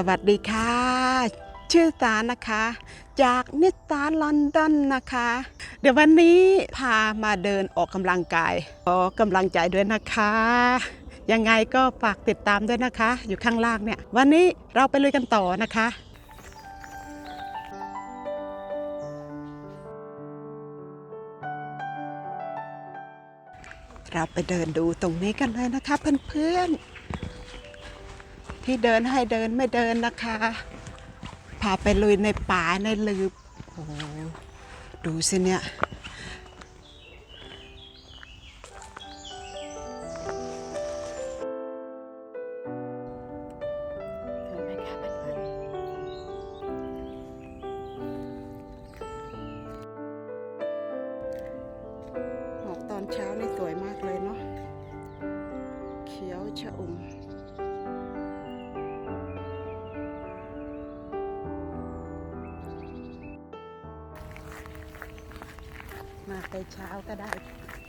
สวัสดีค่ะ ชื่อสารนะคะ จากนิสานลอนดอนนะคะ เดี๋ยววันนี้พามาเดินออกกำลังกายขอกำลังใจด้วยนะคะ ยังไงก็ฝากติดตามด้วยนะคะ อยู่ข้างล่างเนี่ย วันนี้เราไปลุยกันต่อนะคะเราไปเดินดูตรงนี้กันเลยนะคะเพื่อนๆ ที่เดินให้เดินไม่เดินนะคะ พาไปลุยในป่าในลืบโอ้โหดูสิเนี่ยหมอนๆหมอกตอนเช้านี่สวยมากเลยเนาะ เขียวชะอุ่ม มาแต่เช้าก็ได้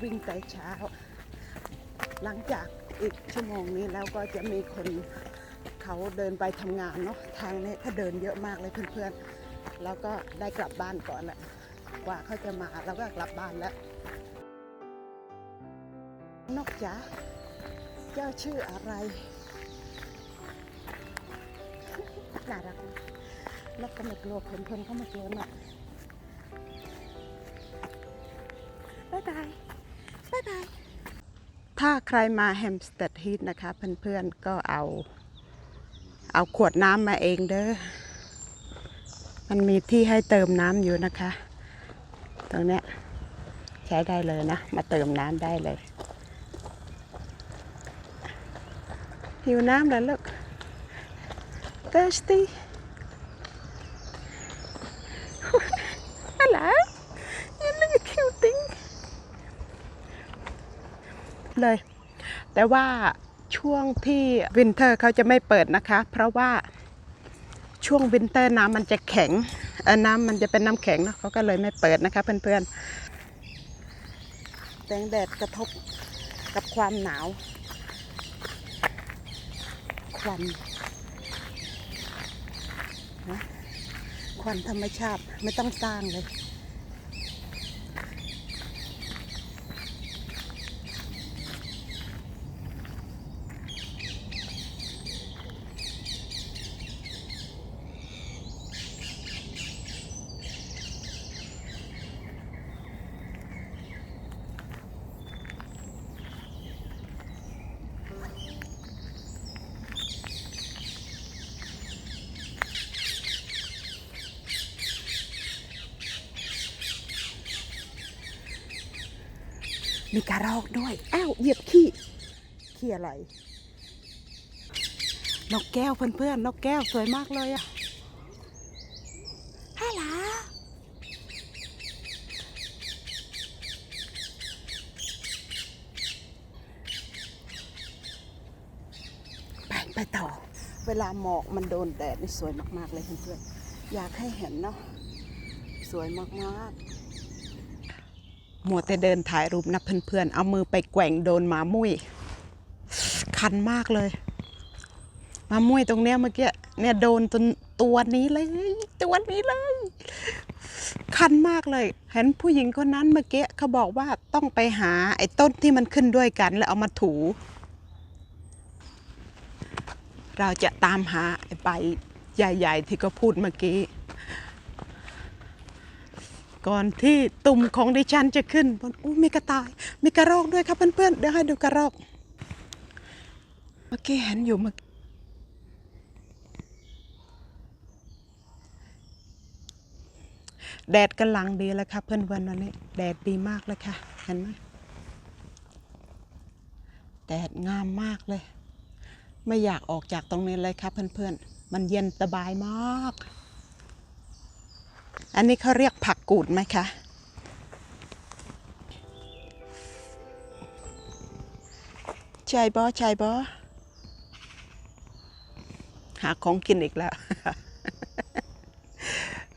วิ่งแต่เช้า หลังจากอีกชั่วโมงนี้แล้วก็จะมีคนเขาเดินไปทำงานเนาะทางนี้ก็เดินเยอะมากเลยเพื่อนๆ แล้วก็ได้กลับบ้านก่อนแหละกว่าเขาจะมาแล้วก็กลับบ้านแล้ว นกจ๋าเจ้าชื่ออะไรน่ารักนะนกก็ไม่กลัวคนคนก็ไม่กลัวนก บ๊ายบายบ๊ายบายถ้าใครมาแฮมสเตดฮีทนะคะ เพื่อนๆก็เอา เอาขวดน้ำมาเองเด้อมันมีที่ให้เติมน้ำอยู่นะคะ ตรงเนี้ยใช้ได้เลยนะ มาเติมน้ำได้เลยหิวน้ำแล้วลูก thirsty เลย แต่ว่าช่วงที่วินเทอร์เขาจะไม่เปิดนะคะ เพราะว่าช่วงวินเตอร์น้ำมันจะแข็งน้ำมันจะเป็นน้ำแข็งเนอะเขาก็เลยไม่เปิดนะคะเพื่อนๆแสงแดดกระทบกับความหนาวควันนะควันธรรมชาติไม่ต้องสร้างเลย มีกระรอกด้วย อ้าวเหยียบขี้ขี้อะไร นกแก้วเพื่อนๆ นกแก้วสวยมากเลยอะฮัลโหลไปไปต่อ เวลาหมอกมันโดนแดดนี่สวยมากๆเลยเพื่อนๆ อยากให้เห็นเนาะ สวยมากๆ มัวแต่เดินถ่ายรูปนะเพื่อนๆ เอามือไปแกว่งโดนหมามุ้ยคันมากเลยหมามุ้ยตรงเนี้ยเมื่อกี้เนี่ยโดนจนตัวนี้เลยตัวนี้เลย คันมากเลย เห็นผู้หญิงคนนั้นเมื่อกี้เขาบอกว่าต้องไปหาไอ้ต้นที่มันขึ้นด้วยกัน แล้วเอามาถู เราจะตามหาไอ้ใบใหญ่ ๆ ที่เขาพูดเมื่อกี้ ก่อนที่ตุ่มของดิฉันจะขึ้นบนอู้มีกระต่าย มีกระรอกด้วยครับเพื่อนๆเดี๋ยวให้ดูกระรอกเมื่อกี้เห็นอยู่เมื่อแดดกำลังดีแล้วครับเพื่อนๆวันนี้ แดดดีมากเลยค่ะ เห็นไหมแดดงามมากเลย ไม่อยากออกจากตรงนี้เลยครับเพื่อนๆ มันเย็นสบายมาก อันนี้เขาเรียกผักกูดไหมคะใช่บอใช่บอหาของกินอีกแล้ว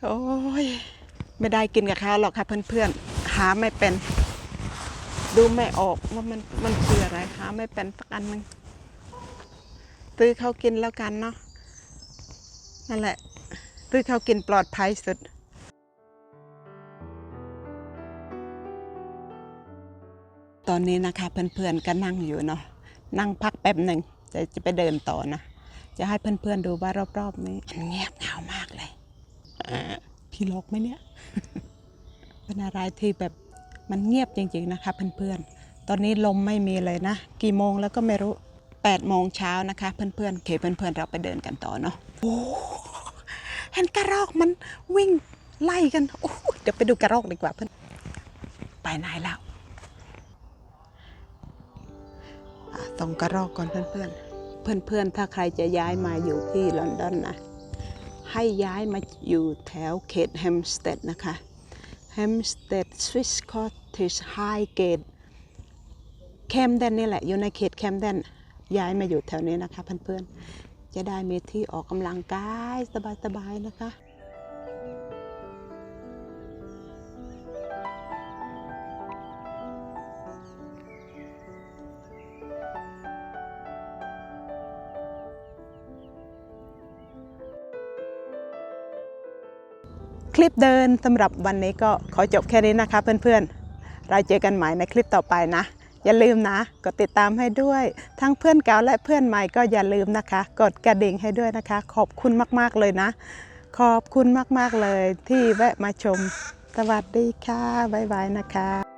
โอ้ย ไม่ได้กินกับข้าวหรอกค่ะเพื่อนๆ หาไม่เป็น ดูไม่ออกว่ามันมันคืออะไรหาไม่เป็นสักอันหนึ่งซื้อเขากินแล้วกันเนาะ นั่นแหละหรือเขากินปลอดภัยสุด อนนี้นะคะ เพื่อนๆก็นั่งอยู่เนาะนั่งพักแป๊บหนึ่งจะจะไปเดินต่อนะ จะให้เพื่อนๆดูว่ารอบๆนี้มันเงียบเหงามากเลยพี่ล็อกไหมเนี่ยเป็นอะไรที่แบบมันเงียบจริงๆนะคะเพื่อนๆ ตอนนี้ลมไม่มีเลยนะ กี่โมงแล้วก็ไม่รู้8โมงเช้านะคะ เพื่อนๆโอเคเพื่อนๆเราไปเดินกันต่อเนาะโอ้เห็นกระรอกมันวิ่งไล่กันโอ้เดี๋ยวไปดูกระรอกดีกว่าเพื่อนไปไหนแล้ว อะส่องกระรอกก่อนเพื่อนๆ เพื่อนๆ ถ้าใครจะย้ายมาอยู่ที่ลอนดอนนะ ให้ย้ายมาอยู่แถวเขตแฮมสเตดนะคะ แฮมสเตดสวิสคอตติชไฮเกตแคมเดนนี่แหละอยู่ในเขตแคมเดนย้ายมาอยู่แถวนี้นะคะเพื่อนๆ จะได้มีที่ออกกำลังกายสบายๆนะคะ ลิปเดินสำหรับวันนี้ก็ขอจบแค่นี้นะคะเพื่อนๆ เราเจอกันใหม่ในคลิปต่อไปนะ อย่าลืมนะ กดติดตามให้ด้วย ทั้งเพื่อนเก่าและเพื่อนใหม่ก็อย่าลืมนะคะ กดกระดิ่งให้ด้วยนะคะ ขอบคุณมากๆเลยนะ ขอบคุณมากๆเลยที่แวะมาชม สวัสดีค่ะบ๊ายบายนะคะ